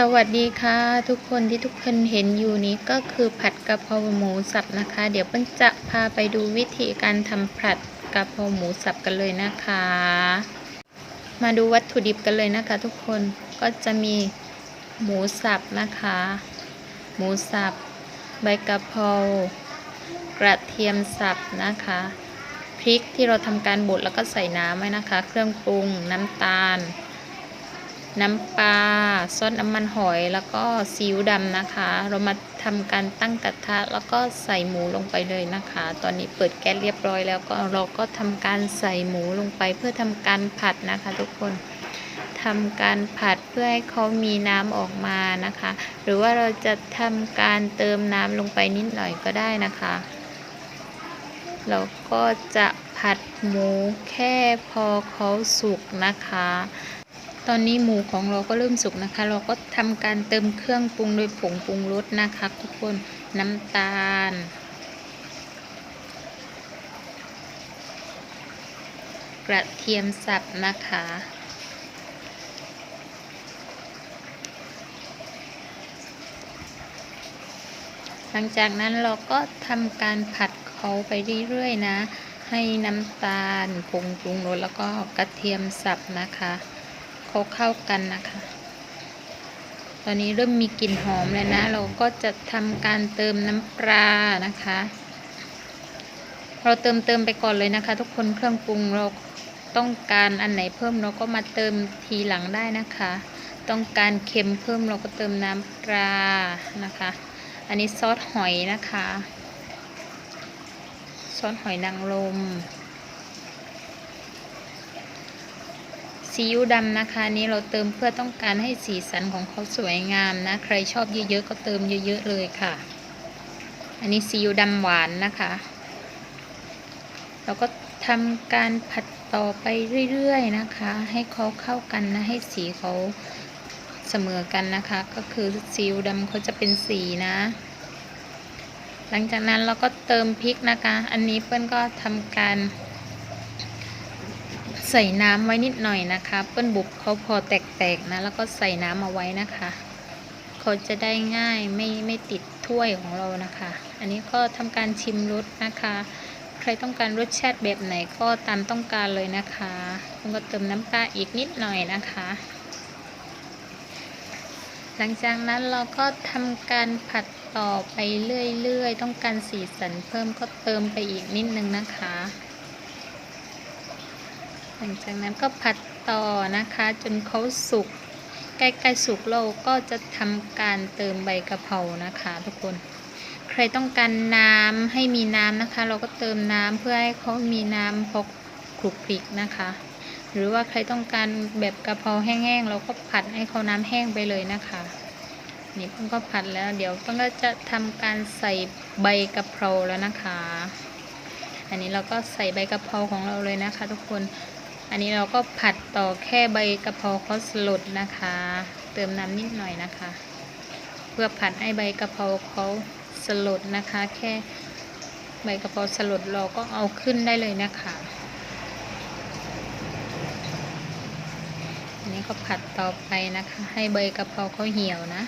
สวัสดีค่ะ ทุกคนที่ทุกคนเห็นอยู่นี้ก็คือผัดกะเพราหมูสับนะคะ เดี๋ยวเปิ้ลจะพาไปดูวิธีการทำผัดกะเพราหมูสับกันเลยนะคะ มาดูวัตถุดิบกันเลยนะคะ ทุกคนก็จะมีหมูสับนะคะ หมูสับ ใบกะเพรากระเทียมสับนะคะ พริกที่เราทำการบดแล้วก็ใส่น้ำไว้นะคะ เครื่องปรุงน้ำตาล น้ำปลาซอสน้ำมันหอยแล้วก็ซีอิ๊วดำนะคะ เรามาทำการตั้งกระทะแล้วก็ใส่หมูลงไปเลยนะคะ ตอนนี้เปิดแก๊สเรียบร้อยแล้วก็เราก็ทำการใส่หมูลงไปเพื่อทำการผัดนะคะ ทุกคนทำการผัดเพื่อให้เขามีน้ำออกมานะคะ หรือว่าเราจะทำการเติมน้ำลงไปนิดหน่อยก็ได้นะคะเราก็จะผัดหมูแค่พอเขาสุกนะคะ ตอนนี้หมูของเราก็เริ่มสุกนะคะ เราก็ทำการเติมเครื่องปรุงโดยผงปรุงรสนะคะ ทุกคนน้ำตาล กระเทียมสับนะคะ หลังจากนั้นเราก็ทำการผัดเขาไปเรื่อยๆนะ ให้น้ำตาลผงปรุงรสแล้วก็กระเทียมสับนะคะ เขาเข้ากันนะคะ ตอนนี้เริ่มมีกลิ่นหอมแล้วนะ เราก็จะทำการเติมน้ำปลานะคะ เราเติมเติมไปก่อนเลยนะคะ ทุกคนเครื่องปรุงเราต้องการอันไหนเพิ่มเราก็มาเติมทีหลังได้นะคะ ต้องการเค็มเพิ่มเราก็เติมน้ำปลานะคะ อันนี้ซอสหอยนะคะ ซอสหอยนางรม ซีอิ๊วดำนะคะนี้เราเติมเพื่อต้องการให้สีสันของเขาสวยงามนะ ใครชอบเยอะๆก็เติมเยอะๆเลยค่ะ อันนี้ซีอิ๊วดำหวานนะคะ เราก็ทำการผัดต่อไปเรื่อยๆนะคะ ให้เขาเข้ากันนะ ให้สีเขาเสมอกันนะคะ ก็คือซีอิ๊วดำเขาจะเป็นสีนะ หลังจากนั้นเราก็เติมพริกนะคะ อันนี้เปิ้ลก็ทำการ ใส่น้ำไว้นิดหน่อยนะคะ เปิ้ลบุบเขาพอแตกๆนะ แล้วก็ใส่น้ำเอาไว้นะคะเขาจะได้ง่ายไม่ไม่ติดถ้วยของเรานะคะ อันนี้ก็ทำการชิมรสนะคะ ใครต้องการรสชาติแบบไหนก็ตามต้องการเลยนะคะแล้วก็เติมน้ำปลาอีกนิดหน่อยนะคะ หลังจากนั้นเราก็ทำการผัดต่อไปเรื่อยๆ ต้องการสีสันเพิ่มก็เติมไปอีกนิดนึงนะคะ ลังจากนั้นก็ผัดต่อนะคะ จนเขาสุกใกล้ๆสุกเราก็จะทำการเติมใบกะเพรานะคะ ทุกคน ใครต้องการน้ำให้มีน้ำนะคะ เราก็เติมน้ำเพื่อให้เขามีน้ำพอคลุกคลิกนะคะ หรือว่าใครต้องการแบบกะเพราแห้งๆเราก็ผัดให้เขาน้ำแห้งไปเลยนะคะ นี่เพิ่งก็ผัดแล้ว เดี๋ยวเพิ่งก็จะทำการใส่ใบกะเพราแล้วนะคะ อันนี้เราก็ใส่ใบกะเพราของเราเลยนะคะ ทุกคน อันนี้เราก็ผัดต่อแค่ใบกะเพราเขาสลดนะคะ เติมน้ำนิดหน่อยนะคะ เพื่อผัดให้ใบกะเพราเขาสลดนะคะ แค่ใบกะเพราสลดเราก็เอาขึ้นได้เลยนะคะ อันนี้ก็ผัดต่อไปนะคะ ให้ใบกะเพราเขาเหี่ยวนะ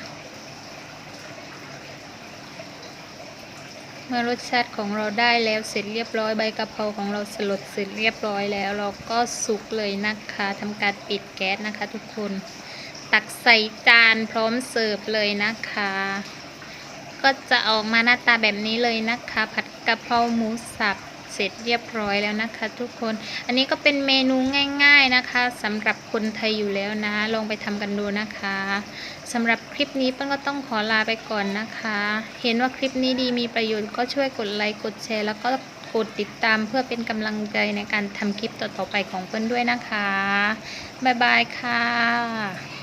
เมื่อรสชาติของเราได้แล้วเสร็จเรียบร้อยใบกะเพราของเราสลดเสร็จเรียบร้อยแล้ว เราก็สุกเลยนะคะทำการปิดแก๊สนะคะ ทุกคน ตักใส่จานพร้อมเสิร์ฟเลยนะคะ ก็จะออกมาหน้าตาแบบนี้เลยนะคะ ผัดกะเพราหมูสับ เสร็จเรียบร้อยแล้วนะคะ ทุกคน อันนี้ก็เป็นเมนูง่าย ๆนะคะสำหรับคนไทยอยู่แล้วนะ ลองไปทำกันดูนะคะสำหรับคลิปนี้เปิ้ลก็ต้องขอลาไปก่อนนะคะ เห็นว่าคลิปนี้ดีมีประโยชน์ก็ช่วยกดไลค์กดแชร์ แล้วก็กดติดตามเพื่อเป็นกำลังใจในการทำคลิปต่อๆไปของเปิ้ลด้วยนะคะบ๊ายบายค่ะ